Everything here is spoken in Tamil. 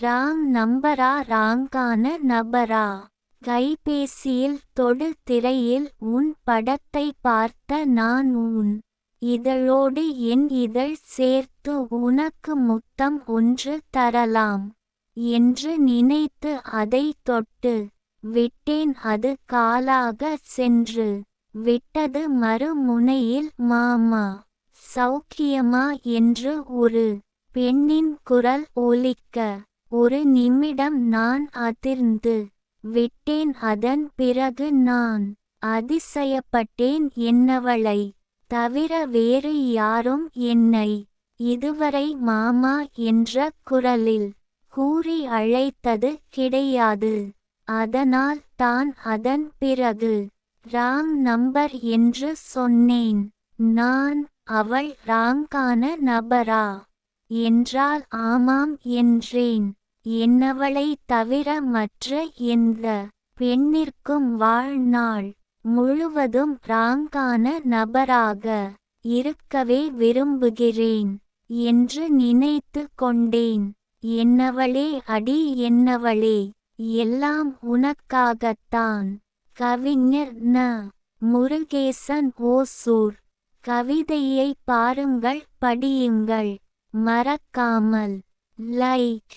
ராங் நம்பரா ராங்கான நபரா? கைபேசியில் தொடு திரையில் உன் படத்தை பார்த்த நான் உன் இதழோடு என் இதழ் சேர்த்து உனக்கு முத்தம் ஒன்று தரலாம் என்று நினைத்து அதை தொட்டு விட்டேன். அது காலாக சென்று விட்டது மறுமுனையில் மாமா சௌக்கியமா? என்று ஒரு பெண்ணின் குரல் ஒலிக்க ஒரு நிமிடம் நான் அதிர்ந்து விட்டேன் அதன் பிறகு நான் அதிசயப்பட்டேன் என்னவளை தவிர வேறு யாரும் என்னை இதுவரை மாமா என்ற குரலில் கூறி அழைத்தது கிடையாது. அதனால் தான் அதன் பிறகு ராங் நம்பர் என்று சொன்னேன். நான் அவள் ராங்கான நபரா? என்றால் ஆமாம் என்றேன். என்னவளை தவிர மற்ற எந்த பெண்ணிற்கும் வாழ்நாள் முழுவதும் ராங்கான நபராக இருக்கவே விரும்புகிறேன் என்று நினைத்து கொண்டேன். என்னவளே அடி என்னவளே? எல்லாம் உனக்காகத்தான். கவிஞர் ந. முருகேசன் ஓசூர். கவிதையை பாருங்கள் படியுங்கள். மறக்காமல். லைக்.